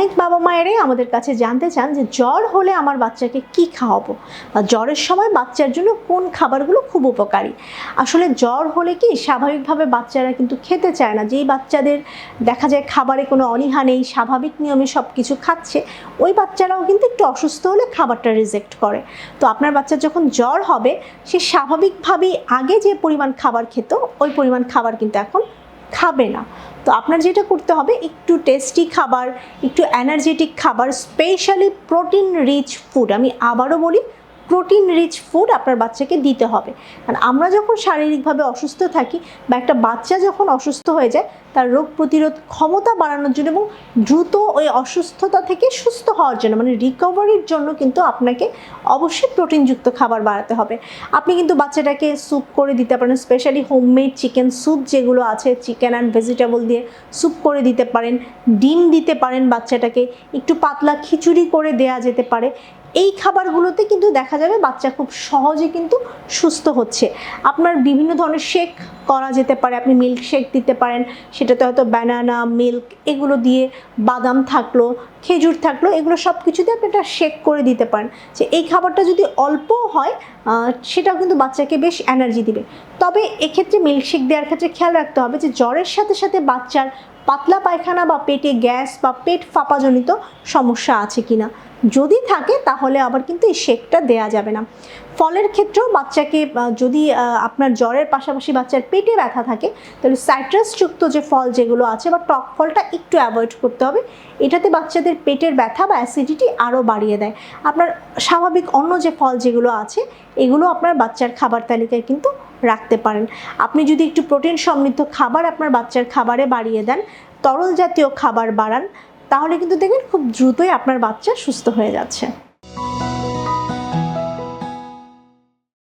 অনেক বাবা মায়েরাই আমাদের কাছে জানতে চান যে জ্বর হলে আমার বাচ্চাকে কি খাওয়াবো? বা জ্বরের সময় বাচ্চার জন্য কোন খাবারগুলো খুব উপকারী? আসলে জ্বর হলে কি স্বাভাবিকভাবে বাচ্চারা কিন্তু খেতে চায় না। যেই বাচ্চাদের দেখা যায় খাবারে কোনো অনীহা নেই, স্বাভাবিক নিয়মে সব কিছু খাচ্ছে, ওই বাচ্চারাও কিন্তু একটু অসুস্থ হলে খাবারটা রিজেক্ট করে। তো আপনার বাচ্চার যখন জ্বর হবে, সে স্বাভাবিকভাবেই আগে যে পরিমাণ খাবার খেত, ওই পরিমাণ খাবার কিন্তু এখন খাবে না। তো আপনার যেটা করতে হবে, একটু টেস্টি খাবার, একটু এনার্জেটিক খাবার স্পেশালি প্রোটিন রিচ ফুড আমি আবারও বলি প্রোটিন রিচ ফুড আপনার বাচ্চাকে দিতে হবে। কারণ আমরা যখন শারীরিকভাবে অসুস্থ থাকি বা একটা বাচ্চা যখন অসুস্থ হয়ে যায়, তার রোগ প্রতিরোধ ক্ষমতা বাড়ানোর জন্য এবং দ্রুত ওই অসুস্থতা থেকে সুস্থ হওয়ার জন্য মানে রিকভারির জন্য কিন্তু আপনাকে অবশ্যই প্রোটিনযুক্ত খাবার বাড়াতে হবে। আপনি কিন্তু বাচ্চাটাকে স্যুপ করে দিতে পারেন স্পেশালি হোমমেড চিকেন স্যুপ যেগুলো আছে চিকেন অ্যান্ড ভেজিটেবল দিয়ে স্যুপ করে দিতে পারেন, ডিম দিতে পারেন বাচ্চাটাকে, একটু পাতলা খিচুড়ি করে দেয়া যেতে পারে। এই খাবারগুলোতে কিন্তু দেখা যাবে বাচ্চা খুব সহজে কিন্তু সুস্থ হচ্ছে। আপনার বিভিন্ন ধরনের শেক করা যেতে পারে, আপনি মিল্ক শেক দিতে পারেন, সেটাতে হয়তো ব্যানানা মিল্ক এগুলো দিয়ে বাদাম থাকল, খেজুর থাকল, এগুলো সব কিছু দিয়ে আপনি একটা শেক করে দিতে পারেন। যে এই খাবারটা যদি অল্প হয় সেটাও কিন্তু বাচ্চাকে বেশ এনার্জি দিবে। তবে এক্ষেত্রে মিল্কশেক দেওয়ার ক্ষেত্রে খেয়াল রাখতে হবে যে জ্বরের সাথে সাথে বাচ্চার পাতলা পায়খানা বা পেটে গ্যাস বা পেট ফাঁপাজনিত সমস্যা আছে কি না যদি থাকে, তাহলে আবার কিন্তু এই শেকটা দেয়া যাবে না। ফলের ক্ষেত্রেও বাচ্চাকে যদি আপনার জ্বরের পাশাপাশি বাচ্চার পেটে ব্যথা থাকে, তাহলে সাইট্রাসযুক্ত যে ফল যেগুলো আছে বা টক ফলটা একটু অ্যাভয়েড করতে হবে। এটাতে বাচ্চাদের পেটের ব্যথা বা অ্যাসিডিটি আরও বাড়িয়ে দেয়। আপনার স্বাভাবিক অন্য যে ফল যেগুলো আছে, এগুলো আপনার বাচ্চার খাবার তালিকায় কিন্তু রাখতে পারেন। আপনি যদি একটু প্রোটিন সমৃদ্ধ খাবার আপনার বাচ্চার খাবারে বাড়িয়ে দেন তরল জাতীয় খাবার বাড়ান তাহলে কিন্তু দেখবেন খুব দ্রুতই আপনার বাচ্চা সুস্থ হয়ে যাচ্ছে।